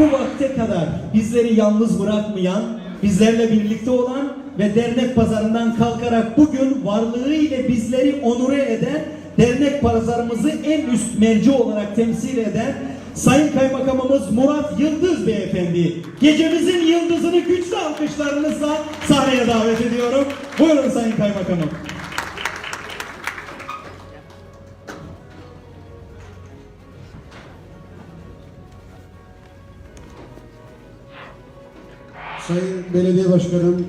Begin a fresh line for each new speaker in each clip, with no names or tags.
bu vakte kadar bizleri yalnız bırakmayan, bizlerle birlikte olan ve dernek pazarından kalkarak bugün varlığı ile bizleri onure eden, dernek pazarımızı en üst merci olarak temsil eden Sayın Kaymakamımız Murat Yıldız Beyefendi. Gecemizin yıldızını güçlü alkışlarınızla sahneye davet ediyorum. Buyurun Sayın Kaymakamım.
Sayın Belediye Başkanım,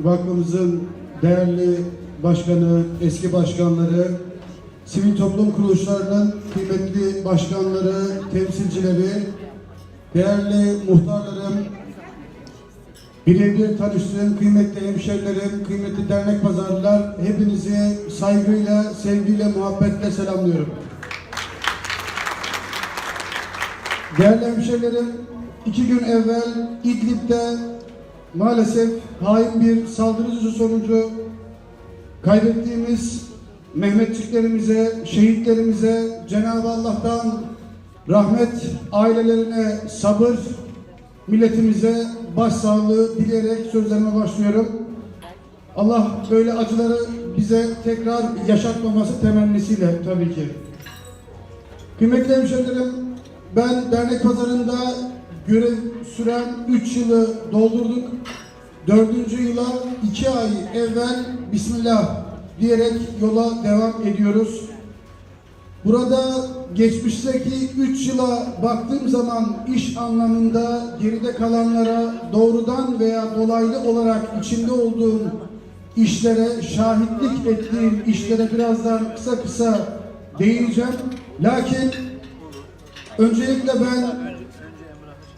vakfımızın değerli başkanı, eski başkanları, sivil toplum kuruluşlarının kıymetli başkanları, temsilcileri, değerli muhtarlarım, birebir tanıştığım kıymetli hemşerilerim, kıymetli dernek pazarlılar, hepinizi saygıyla, sevgiyle, muhabbetle selamlıyorum. Değerli hemşehrilerim, iki gün evvel İdlib'de maalesef hain bir saldırıcı sonucu kaybettiğimiz Mehmetçiklerimize, şehitlerimize Cenab-ı Allah'tan rahmet, ailelerine sabır, milletimize başsağlığı dileyerek sözlerime başlıyorum. Allah böyle acıları bize tekrar yaşatmaması temennisiyle tabii ki. Kıymetli hemşehrilerim, ben dernek pazarında görev süren 3 yılı doldurduk. 4. yıla 2 ay evvel Bismillah diyerek yola devam ediyoruz. Burada geçmişteki 3 yıla baktığım zaman iş anlamında geride kalanlara doğrudan veya dolaylı olarak içinde olduğum işlere, şahitlik ettiğim işlere birazdan kısa kısa değineceğim. Lakin öncelikle ben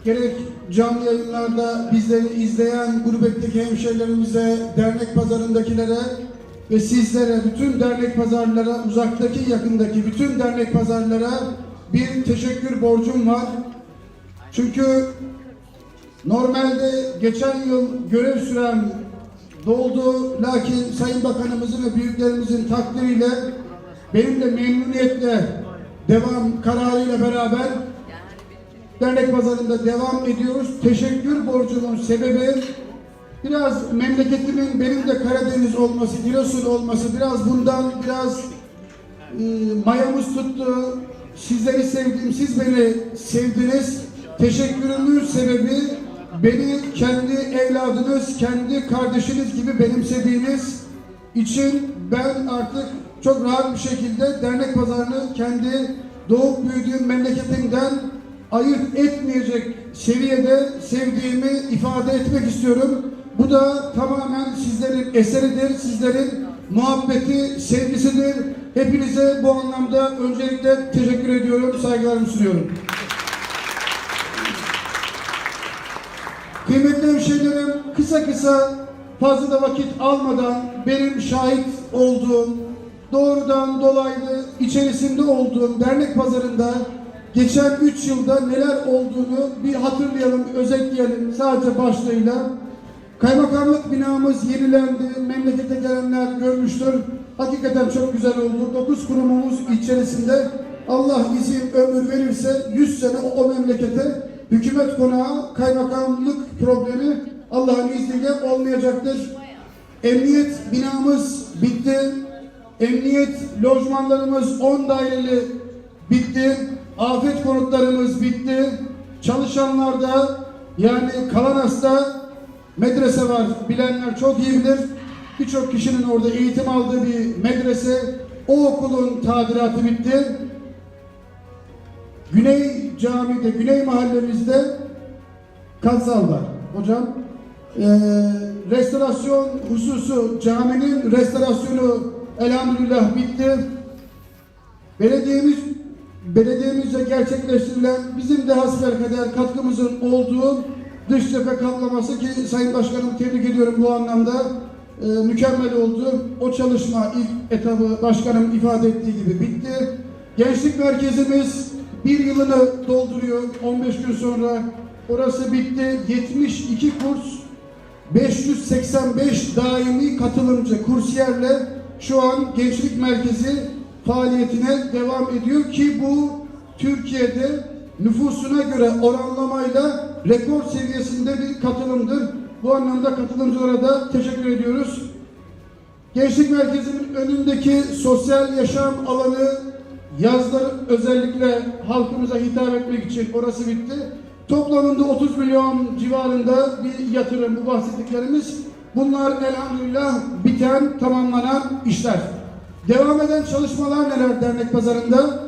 gerek canlı yayınlarda bizleri izleyen gurbetteki hemşehrilerimize, dernek pazarındakilere ve sizlere, bütün dernek pazarlara, uzaktaki yakındaki bütün dernek pazarlara bir teşekkür borcum var. Çünkü normalde geçen yıl görev süren doldu. Lakin Sayın Bakanımızın ve büyüklerimizin takdiriyle benim de memnuniyetle devam kararıyla beraber dernek pazarında devam ediyoruz. Teşekkür borcumun sebebi biraz memleketimin benim de Karadeniz olması, Giresun olması biraz bundan biraz e, mayamız tuttu. Sizleri sevdim, siz beni sevdiniz. Teşekkürümün sebebi beni kendi evladınız, kendi kardeşiniz gibi benimsediğiniz için ben artık çok rahat bir şekilde dernek pazarını kendi doğup büyüdüğüm memleketimden ayırt etmeyecek seviyede sevdiğimi ifade etmek istiyorum. Bu da tamamen sizlerin eseridir, sizlerin muhabbeti, sevgisidir. Hepinize bu anlamda öncelikle teşekkür ediyorum, saygılarımı sunuyorum. Kıymetli hemşehrilerim, kısa kısa fazla da vakit almadan benim şahit olduğum, doğrudan dolaylı içerisinde olduğum dernek pazarında geçen 3 yılda neler olduğunu bir hatırlayalım, özetleyelim sadece başlığıyla. Kaymakamlık binamız yenilendi, memlekete gelenler görmüştür. Hakikaten çok güzel oldu. 9 kurumumuz içerisinde Allah izin ömür verirse 100 sene o, o memlekete hükümet konağı, kaymakamlık problemi Allah'ın izniyle olmayacaktır. Emniyet binamız bitti. Emniyet lojmanlarımız 10 daireli bitti. Afet konutlarımız bitti. Çalışanlarda yani Kalanas'ta medrese var. Bilenler çok iyi bilir. Birçok kişinin orada eğitim aldığı bir medrese. O okulun tadilatı bitti. Güney Cami'de, Güney Mahallemizde Katsal var. Hocam eee, restorasyon hususu caminin restorasyonu elhamdülillah bitti. Belediyemiz belediyemizce gerçekleştirilen bizim de hasbelkader katkımızın olduğu dış cephe kaplaması ki Sayın Başkanım tebrik ediyorum bu anlamda e, mükemmel oldu. O çalışma ilk etabı başkanım ifade ettiği gibi bitti. Gençlik merkezimiz bir yılını dolduruyor 15 gün sonra. Orası bitti. 72 kurs 585 daimi katılımcı kursiyerle şu an gençlik merkezi faaliyetine devam ediyor ki bu Türkiye'de nüfusuna göre oranlamayla rekor seviyesinde bir katılımdır. Bu anlamda katılımcılara da teşekkür ediyoruz. Gençlik Merkezi'nin önündeki sosyal yaşam alanı yazları özellikle halkımıza hitap etmek için orası bitti. Toplamında 30 milyon civarında bir yatırım bu bahsettiklerimiz. Bunlar elhamdülillah biten, tamamlanan işler. Devam eden çalışmalar neler dernek pazarında?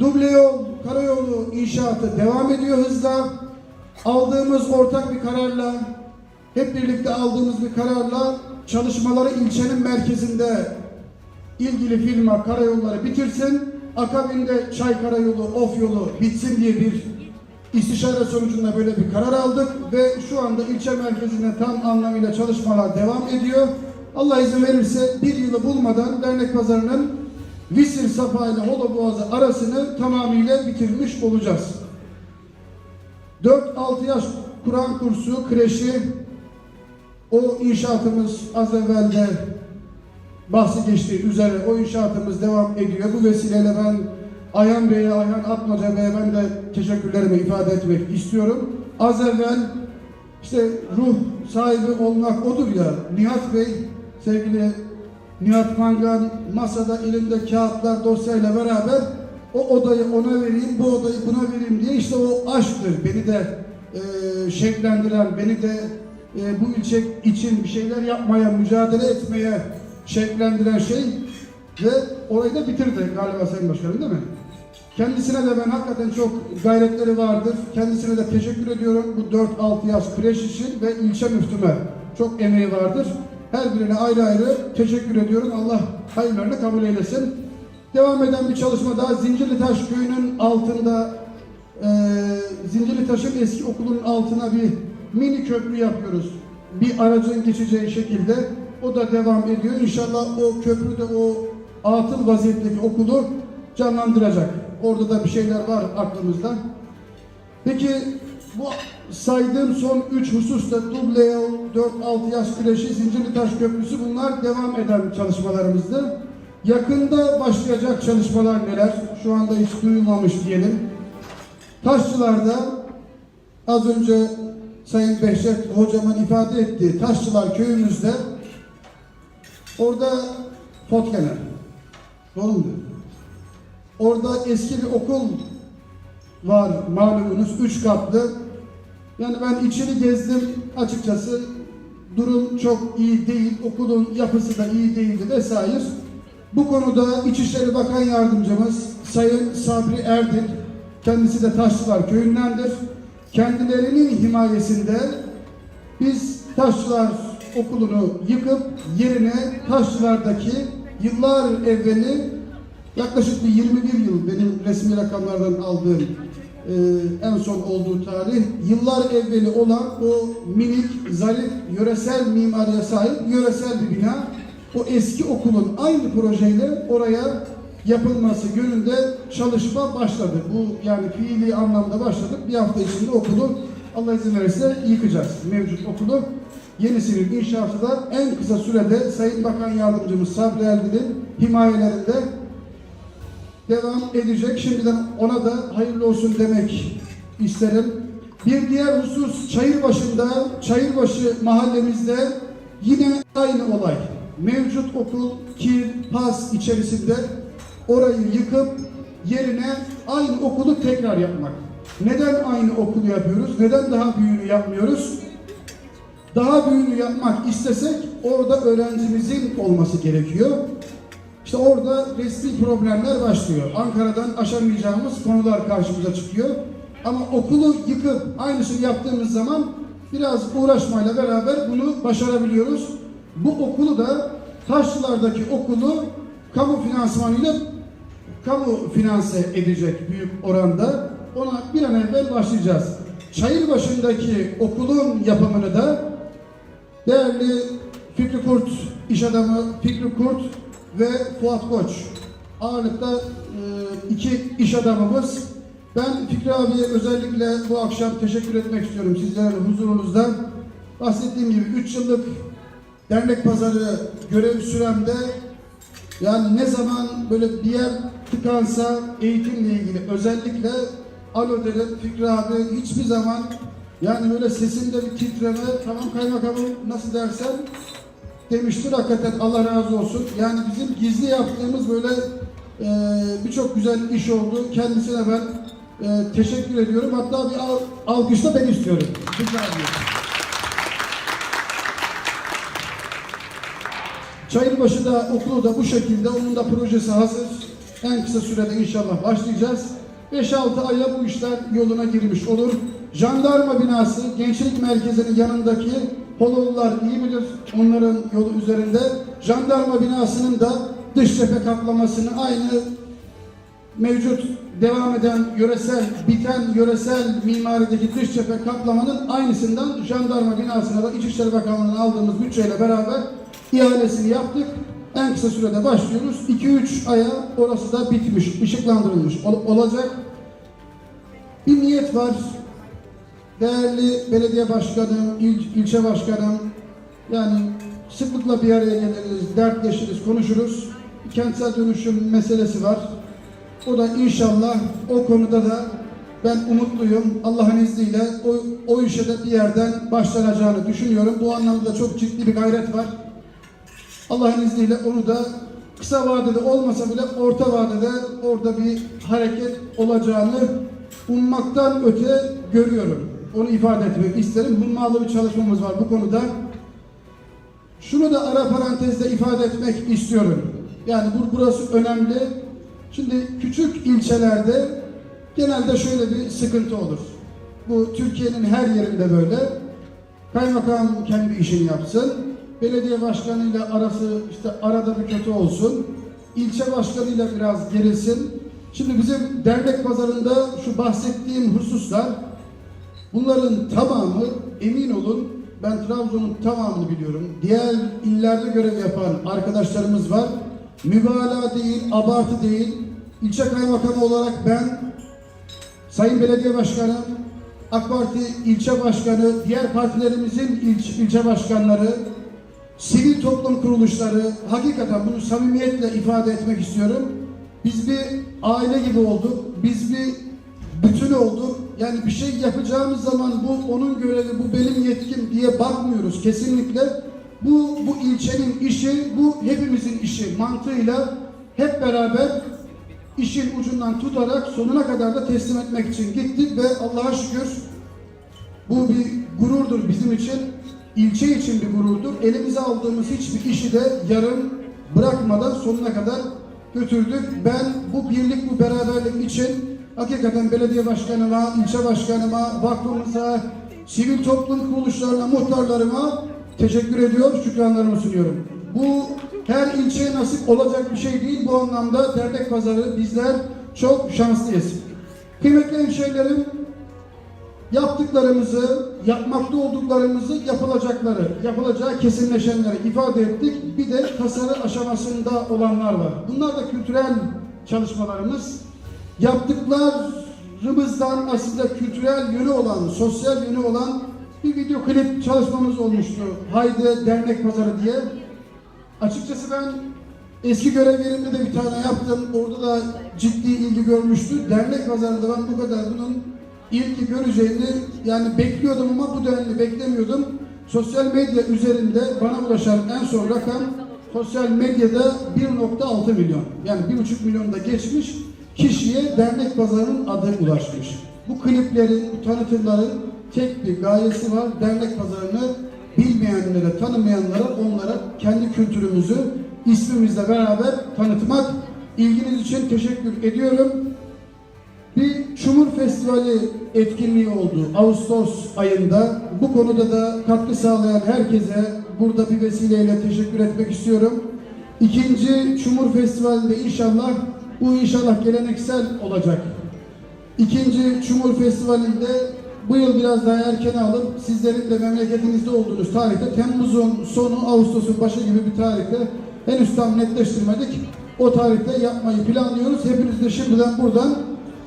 Duble yol, karayolu inşaatı devam ediyor hızla. Aldığımız ortak bir kararla, hep birlikte aldığımız bir kararla çalışmaları ilçenin merkezinde ilgili firma karayolları bitirsin. Akabinde Çay Karayolu, Of yolu bitsin diye bir istişare sonucunda böyle bir karar aldık ve şu anda ilçe merkezinde tam anlamıyla çalışmalar devam ediyor. Allah izin verirse bir yılı bulmadan dernek pazarının Visir Safa ile Holo Boğazı arasını tamamıyla bitirmiş olacağız. 4-6 yaş Kur'an kursu, kreşi, o inşaatımız az evvel de bahsi geçtiği üzere o inşaatımız devam ediyor. Bu vesileyle ben Ayhan Bey'e, Ayhan Atmaca Bey'e ben de teşekkürlerimi ifade etmek istiyorum. Az evvel işte ruh sahibi olmak odur ya Nihat Bey, sevgili Nihat Mangan masada elinde kağıtlar dosyayla beraber o odayı ona vereyim, bu odayı buna vereyim diye işte o aşktır. Beni de e, şevklendiren, beni de e, bu ilçe için bir şeyler yapmaya, mücadele etmeye şevklendiren şey ve orayı da bitirdi galiba Sayın Başkanım değil mi? Kendisine de ben hakikaten çok gayretleri vardır. Kendisine de teşekkür ediyorum bu 4-6 yaş kreş için ve ilçe müftüme çok emeği vardır. Her birine ayrı ayrı teşekkür ediyorum. Allah hayırlarını kabul eylesin. Devam eden bir çalışma daha Zincirlitaş köyünün altında e, Zincirlitaş'ın eski okulunun altına bir mini köprü yapıyoruz. Bir aracın geçeceği şekilde o da devam ediyor. İnşallah o köprü de o atıl vaziyetteki okulu canlandıracak. Orada da bir şeyler var aklımızda. Peki bu saydığım son üç hususta duble yol, 4-6 yaş kreşi, Zincirlitaş Köprüsü bunlar devam eden çalışmalarımızdı. Yakında başlayacak çalışmalar neler? Şu anda hiç duyulmamış diyelim. Taşçılar'da az önce Sayın Behçet hocamın ifade ettiği Taşçılar köyümüzde orada Potkener. Doğru mu? Orada eski bir okul var malumunuz. Üç katlı. Yani ben içini gezdim açıkçası. Durum çok iyi değil. Okulun yapısı da iyi değildi vesaire. Bu konuda İçişleri Bakan Yardımcımız Sayın Sabri Erdin, kendisi de Taşçılar köyündendir. Kendilerinin himayesinde biz Taşçılar okulunu yıkıp yerine Taşçılar'daki yıllar evveli yaklaşık bir 21 yıl benim resmi rakamlardan aldığım e, en son olduğu tarih yıllar evveli olan o minik, zarif, yöresel mimariye sahip yöresel bir bina o eski okulun aynı projeyle oraya yapılması yönünde çalışma başladı. Bu yani fiili anlamda başladık. Bir hafta içinde okulu Allah izin verirse yıkacağız. Mevcut okulu. Yenisinin inşaatı da en kısa sürede Sayın Bakan Yardımcımız Sabri Eldin'in himayelerinde devam edecek. Şimdiden ona da hayırlı olsun demek isterim. Bir diğer husus Çayırbaşı'nda, Çayırbaşı mahallemizde yine aynı olay. Mevcut okul, kir, pas içerisinde orayı yıkıp yerine aynı okulu tekrar yapmak. Neden aynı okulu yapıyoruz? Neden daha büyüğünü yapmıyoruz? Daha büyüğünü yapmak istesek orada öğrencimizin olması gerekiyor. İşte orada resmi problemler başlıyor. Ankara'dan aşamayacağımız konular karşımıza çıkıyor. Ama okulu yıkıp aynısını yaptığımız zaman biraz uğraşmayla beraber bunu başarabiliyoruz. Bu okulu da Taşlılar'daki okulu kamu finansmanıyla kamu finanse edecek büyük oranda. Ona bir an evvel başlayacağız. Çayırbaşı'ndaki okulun yapımını da değerli Fikri Kurt, iş adamı Fikri Kurt ve Fuat Koç. Ağırlıkta e, iki iş adamımız. Ben Fikri abiye özellikle bu akşam teşekkür etmek istiyorum sizlerin huzurunuzda. Bahsettiğim gibi 3 yıllık dernek pazarı görev süremde yani ne zaman böyle bir yer tıkansa eğitimle ilgili özellikle alo derim Fikri abi hiçbir zaman Yani böyle sesinde bir titreme, tamam kaymakamım nasıl dersen demiştir. Hakikaten Allah razı olsun. Yani bizim gizli yaptığımız böyle e, birçok güzel iş oldu. Kendisine ben e, teşekkür ediyorum. Hatta bir al, alkış ben istiyorum. Ediyorum. Çayırbaşı da okulu da bu şekilde. Onun da projesi hazır. En kısa sürede inşallah başlayacağız. 5-6 aya bu işler yoluna girmiş olur. Jandarma binası gençlik merkezinin yanındaki Poloğullar iyi bilir. Onların yolu üzerinde. Jandarma binasının da dış cephe kaplamasını aynı mevcut devam eden yöresel, biten yöresel mimarideki dış cephe kaplamanın aynısından jandarma binasına da İçişleri Bakanlığı'nın aldığımız bütçeyle beraber ihalesini yaptık. En kısa sürede başlıyoruz. 2-3 aya orası da bitmiş, ışıklandırılmış ol- olacak. Bir niyet var. Değerli belediye başkanım, il, ilçe başkanım, yani sıklıkla bir araya geliriz, dertleşiriz, konuşuruz. Kentsel dönüşüm meselesi var. O da inşallah o konuda da ben umutluyum. Allah'ın izniyle o, o işe de bir yerden başlanacağını düşünüyorum. Bu anlamda çok ciddi bir gayret var. Allah'ın izniyle onu da kısa vadede olmasa bile orta vadede orada bir hareket olacağını ummaktan öte görüyorum. Onu ifade etmek isterim. Hummalı bir çalışmamız var bu konuda. Şunu da ara parantezde ifade etmek istiyorum. Yani bu burası önemli. Şimdi küçük ilçelerde genelde şöyle bir sıkıntı olur. Bu Türkiye'nin her yerinde böyle. Kaymakam kendi işini yapsın. Belediye başkanıyla arası işte arada bir kötü olsun. İlçe başkanıyla biraz gerilsin. Şimdi bizim dernek pazarında şu bahsettiğim hususlar Bunların tamamı emin olun ben Trabzon'un tamamını biliyorum. Diğer illerde görev yapan arkadaşlarımız var. Mübalağa değil, abartı değil. İlçe kaymakamı olarak ben Sayın Belediye Başkanı, AK Parti ilçe başkanı, diğer partilerimizin ilç- ilçe başkanları, sivil toplum kuruluşları, hakikaten bunu samimiyetle ifade etmek istiyorum. Biz bir aile gibi olduk, biz bir bütün olduk. Yani bir şey yapacağımız zaman bu onun görevi, bu benim yetkim diye bakmıyoruz kesinlikle. Bu, bu ilçenin işi, bu hepimizin işi mantığıyla hep beraber işin ucundan tutarak sonuna kadar da teslim etmek için gittik ve Allah'a şükür bu bir gururdur bizim için. ilçe için bir gururdur. Elimize aldığımız hiçbir işi de yarım bırakmadan sonuna kadar götürdük. Ben bu birlik, bu beraberlik için hakikaten belediye başkanıma, ilçe başkanıma, vakfımıza, sivil toplum kuruluşlarına, muhtarlarıma teşekkür ediyor, şükranlarımı sunuyorum. Bu her ilçeye nasip olacak bir şey değil. Bu anlamda dernek pazarı bizler çok şanslıyız. Kıymetli hemşehrilerim, yaptıklarımızı, yapmakta olduklarımızı, yapılacakları, yapılacağı kesinleşenleri ifade ettik. Bir de tasarı aşamasında olanlar var. Bunlar da kültürel çalışmalarımız. Yaptıklarımızdan aslında kültürel yönü olan, sosyal yönü olan bir video klip çalışmamız olmuştu. Haydi Dernek Pazarı diye. Açıkçası ben eski görev yerimde de bir tane yaptım. Orada da ciddi ilgi görmüştü. Dernek pazarında ben bu kadar bunun ilgi göreceğini yani bekliyordum ama bu denli beklemiyordum. Sosyal medya üzerinde bana ulaşan en son rakam sosyal medyada 1.6 milyon. Yani 1.5 milyonda geçmiş kişiye dernek pazarının adı ulaşmış. Bu kliplerin, bu tanıtımların tek bir gayesi var. Dernek pazarını bilmeyenlere, tanımayanlara, onlara kendi kültürümüzü ismimizle beraber tanıtmak. İlginiz için teşekkür ediyorum. Bir Çumur Festivali etkinliği oldu Ağustos ayında. Bu konuda da katkı sağlayan herkese burada bir vesileyle teşekkür etmek istiyorum. İkinci Çumur Festivali'nde inşallah bu inşallah geleneksel olacak. İkinci Çumur Festivali'nde bu yıl biraz daha erken alıp sizlerin de memleketinizde olduğunuz tarihte Temmuz'un sonu Ağustos'un başı gibi bir tarihte henüz tam netleştirmedik. O tarihte yapmayı planlıyoruz. Hepinizi de şimdiden buradan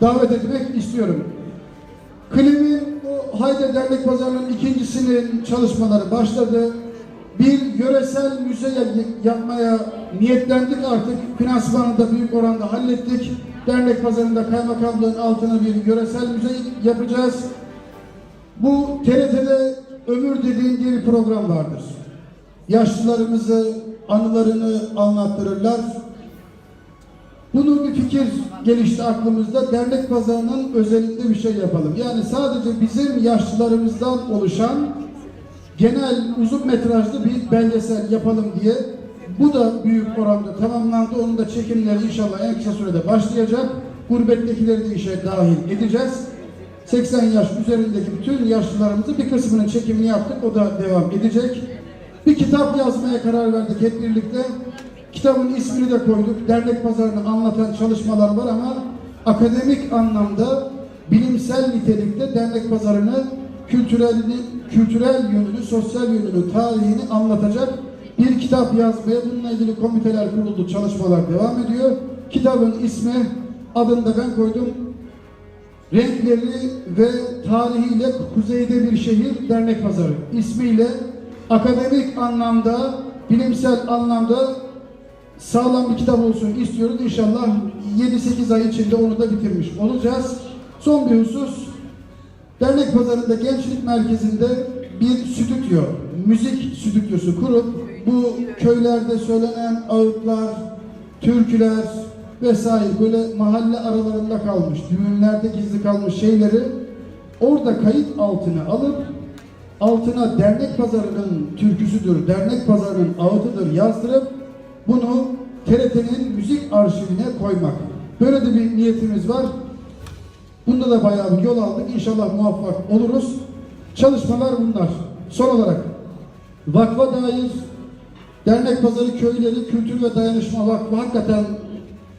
davet etmek istiyorum. Klimin o Hayde Dernek Pazarı'nın ikincisinin çalışmaları başladı. Bir yöresel müze yapmaya niyetlendik artık. Finansmanı da büyük oranda hallettik. Dernek pazarında kaymakamlığın altına bir yöresel müze yapacağız. Bu TRT'de Ömür dediğim diye bir program vardır. Yaşlılarımızı, anılarını anlattırırlar. Bunun bir fikir gelişti aklımızda. Dernek pazarının özelinde bir şey yapalım. Yani sadece bizim yaşlılarımızdan oluşan genel uzun metrajlı bir belgesel yapalım diye bu da büyük oranda tamamlandı. Onun da çekimleri inşallah en kısa sürede başlayacak. Gurbettekileri de işe dahil edeceğiz. 80 yaş üzerindeki bütün yaşlılarımızın bir kısmının çekimini yaptık. O da devam edecek. Bir kitap yazmaya karar verdik hep birlikte. Kitabın ismini de koyduk. Dernek pazarını anlatan çalışmalar var ama akademik anlamda bilimsel nitelikte dernek pazarını kültürelini, kültürel yönünü, sosyal yönünü, tarihini anlatacak bir kitap yazmaya bununla ilgili komiteler kuruldu, çalışmalar devam ediyor. Kitabın ismi adını da ben koydum. Renkleri ve tarihiyle kuzeyde bir şehir dernek pazarı ismiyle akademik anlamda, bilimsel anlamda sağlam bir kitap olsun istiyoruz. İnşallah 7-8 ay içinde onu da bitirmiş olacağız. Son bir husus, dernek pazarında gençlik merkezinde bir stüdyo, müzik stüdyosu kurup bu köylerde söylenen ağıtlar, türküler vesaire böyle mahalle aralarında kalmış, düğünlerde gizli kalmış şeyleri orada kayıt altına alıp altına dernek pazarının türküsüdür, dernek pazarının ağıtıdır yazdırıp bunu TRT'nin müzik arşivine koymak. Böyle de bir niyetimiz var. Bunda da bayağı bir yol aldık. İnşallah muvaffak oluruz. Çalışmalar bunlar. Son olarak vakfa dair dernek pazarı köyleri kültür ve dayanışma vakfı hakikaten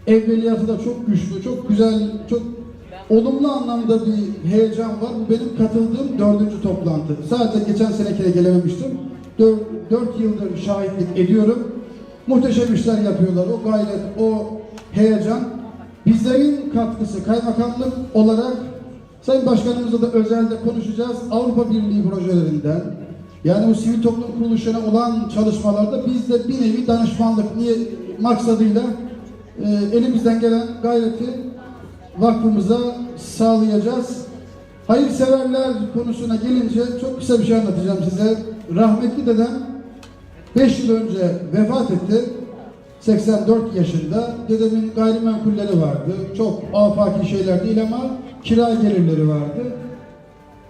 evveliyatı da çok güçlü, çok güzel, çok olumlu anlamda bir heyecan var. Bu benim katıldığım dördüncü toplantı. Sadece geçen senekine gelememiştim. Dört, dört yıldır şahitlik ediyorum. Muhteşem işler yapıyorlar. O gayret, o heyecan. Bizlerin katkısı kaymakamlık olarak Sayın Başkanımızla da özelde konuşacağız. Avrupa Birliği projelerinden yani bu sivil toplum kuruluşuna olan çalışmalarda biz de bir nevi danışmanlık niye maksadıyla e, elimizden gelen gayreti vakfımıza sağlayacağız. Hayırseverler konusuna gelince çok kısa bir şey anlatacağım size. Rahmetli dedem 5 yıl önce vefat etti. 84 yaşında. Dedemin gayrimenkulleri vardı. Çok afaki şeyler değil ama kira gelirleri vardı.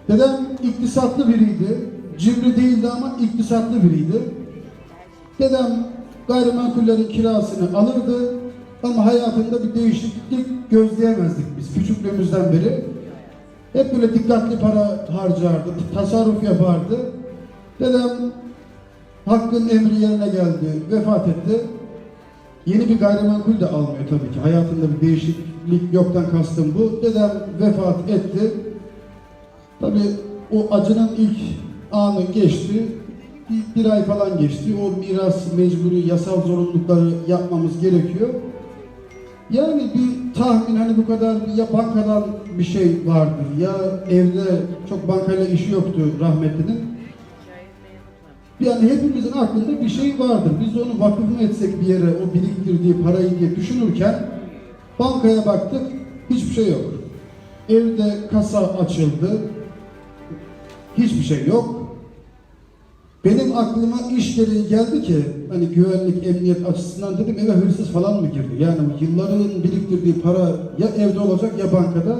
Dedem iktisatlı biriydi. Cimri değildi ama iktisatlı biriydi. Dedem gayrimenkullerin kirasını alırdı ama hayatında bir değişiklik gözleyemezdik biz küçüklüğümüzden beri. Hep böyle dikkatli para harcardı, tasarruf yapardı. Dedem hakkın emri yerine geldi, vefat etti. Yeni bir gayrimenkul de almıyor tabii ki. Hayatında bir değişiklik yoktan kastım bu. Dedem vefat etti. Tabii o acının ilk anı geçti. Bir, bir ay falan geçti. O miras mecburi yasal zorunlulukları yapmamız gerekiyor. Yani bir tahmin hani bu kadar ya bankadan bir şey vardır ya evde çok bankayla işi yoktu rahmetlinin. Yani hepimizin aklında bir şey vardır. Biz onu vakıf mı etsek bir yere o biriktirdiği parayı diye düşünürken bankaya baktık hiçbir şey yok. Evde kasa açıldı. Hiçbir şey yok. Benim aklıma iş gereği geldi ki hani güvenlik, emniyet açısından dedim eve hırsız falan mı girdi? Yani yılların biriktirdiği para ya evde olacak ya bankada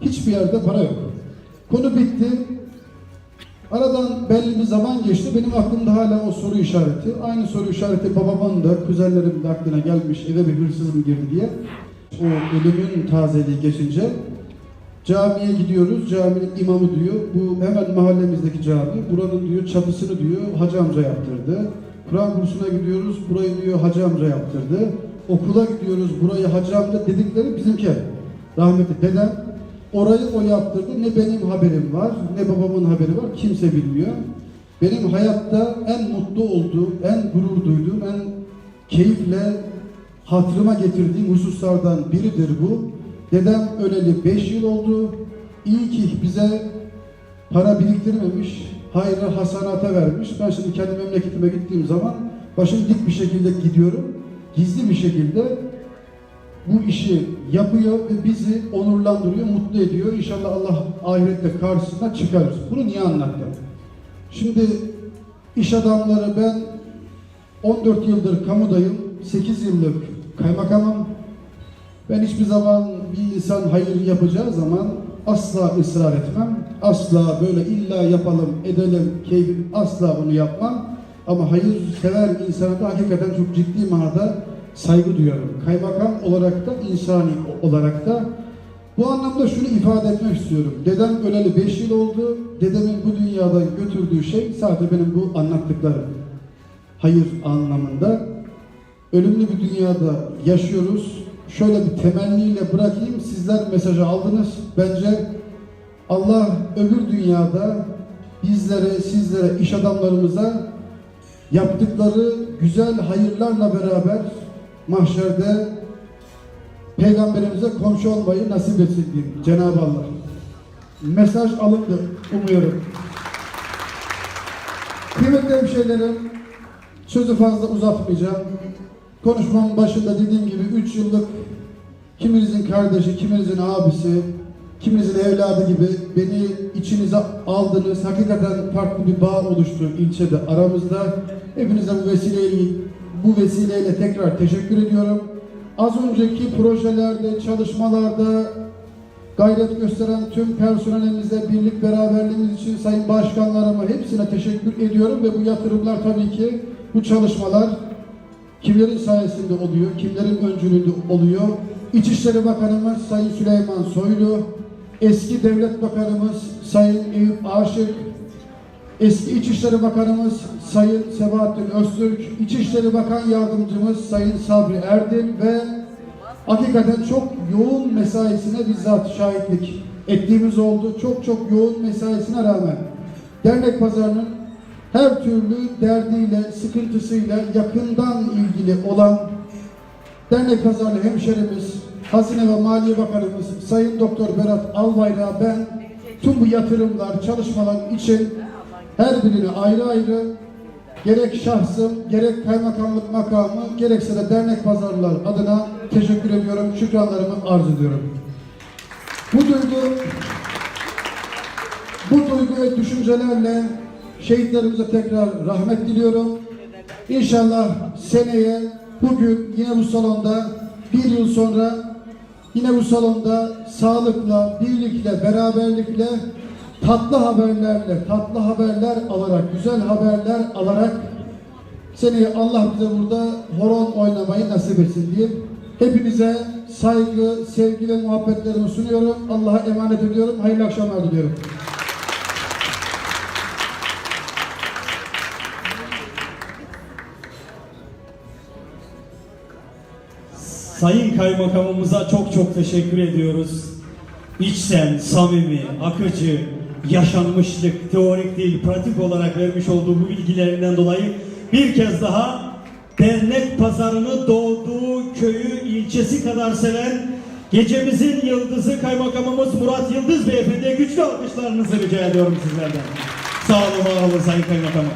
hiçbir yerde para yok. Konu bitti. Aradan belli bir zaman geçti. Benim aklımda hala o soru işareti. Aynı soru işareti babamın da, kuzenlerimin de aklına gelmiş eve bir hırsız mı girdi diye. O ölümün tazeliği geçince Camiye gidiyoruz. Caminin imamı diyor. Bu hemen mahallemizdeki cami. Buranın diyor çatısını diyor hacı amca yaptırdı. Kur'an kursuna gidiyoruz. Burayı diyor hacı amca yaptırdı. Okula gidiyoruz. Burayı hacı amca dedikleri bizimki. Rahmetli dedem. Orayı o yaptırdı. Ne benim haberim var, ne babamın haberi var. Kimse bilmiyor. Benim hayatta en mutlu olduğum, en gurur duyduğum, en keyifle hatırıma getirdiğim hususlardan biridir bu. Dedem öleli 5 yıl oldu. İyi ki bize para biriktirmemiş, hayra hasanata vermiş. Ben şimdi kendi memleketime gittiğim zaman başım dik bir şekilde gidiyorum. Gizli bir şekilde bu işi yapıyor ve bizi onurlandırıyor, mutlu ediyor. İnşallah Allah ahirette karşısına çıkarır. Bunu niye anlattım? Şimdi iş adamları ben 14 yıldır kamudayım, 8 yıllık kaymakamım. Ben hiçbir zaman bir insan hayır yapacağı zaman asla ısrar etmem. Asla böyle illa yapalım, edelim, keyfim asla bunu yapmam. Ama hayır sever insana da hakikaten çok ciddi manada saygı duyuyorum. Kaymakam olarak da, insani olarak da. Bu anlamda şunu ifade etmek istiyorum. Dedem öleli 5 yıl oldu. Dedemin bu dünyadan götürdüğü şey sadece benim bu anlattıklarım. Hayır anlamında ölümlü bir dünyada yaşıyoruz. Şöyle bir temenniyle bırakayım. Sizler mesajı aldınız. Bence Allah öbür dünyada bizlere, sizlere, iş adamlarımıza yaptıkları güzel hayırlarla beraber mahşerde peygamberimize komşu olmayı nasip etsin diyeyim Cenab-ı Allah. Mesaj alındı umuyorum. Kıymetli hemşehrilerim, sözü fazla uzatmayacağım. Konuşmamın başında dediğim gibi 3 yıllık kiminizin kardeşi, kiminizin abisi, kiminizin evladı gibi beni içinize aldınız. Hakikaten farklı bir bağ oluştu ilçede aramızda. Hepinize bu vesileyle, bu vesileyle tekrar teşekkür ediyorum. Az önceki projelerde, çalışmalarda gayret gösteren tüm personelimize, birlik beraberliğimiz için sayın başkanlarıma hepsine teşekkür ediyorum ve bu yatırımlar tabii ki bu çalışmalar kimlerin sayesinde oluyor, kimlerin öncülüğünde oluyor. İçişleri Bakanımız Sayın Süleyman Soylu, eski Devlet Bakanımız Sayın Eyüp Aşık, eski İçişleri Bakanımız Sayın Sebahattin Öztürk, İçişleri Bakan Yardımcımız Sayın Sabri Erdin ve hakikaten çok yoğun mesaisine bizzat şahitlik ettiğimiz oldu. Çok çok yoğun mesaisine rağmen dernek pazarının her türlü derdiyle, sıkıntısıyla yakından ilgili olan dernek pazarlı hemşerimiz, Hazine ve Maliye Bakanımız Sayın Doktor Berat Albayrak'a ben tüm bu yatırımlar, çalışmalar için her birine ayrı ayrı gerek şahsım, gerek kaymakamlık makamı, gerekse de dernek pazarlar adına teşekkür ediyorum, şükranlarımı arz ediyorum. Bu duygu bu duygu ve düşüncelerle şehitlerimize tekrar rahmet diliyorum. İnşallah seneye bugün yine bu salonda bir yıl sonra yine bu salonda sağlıkla, birlikle, beraberlikle tatlı haberlerle, tatlı haberler alarak, güzel haberler alarak seneye Allah bize burada horon oynamayı nasip etsin diye hepinize saygı, sevgi ve muhabbetlerimi sunuyorum. Allah'a emanet ediyorum. Hayırlı akşamlar diliyorum.
Sayın Kaymakamımıza çok çok teşekkür ediyoruz. İçten, samimi, akıcı, yaşanmışlık, teorik değil, pratik olarak vermiş olduğu bu bilgilerinden dolayı bir kez daha dernek pazarını doğduğu köyü, ilçesi kadar seven gecemizin yıldızı Kaymakamımız Murat Yıldız Beyefendi'ye güçlü alkışlarınızı rica ediyorum sizlerden. Sağ olun, var olun Sayın Kaymakamım.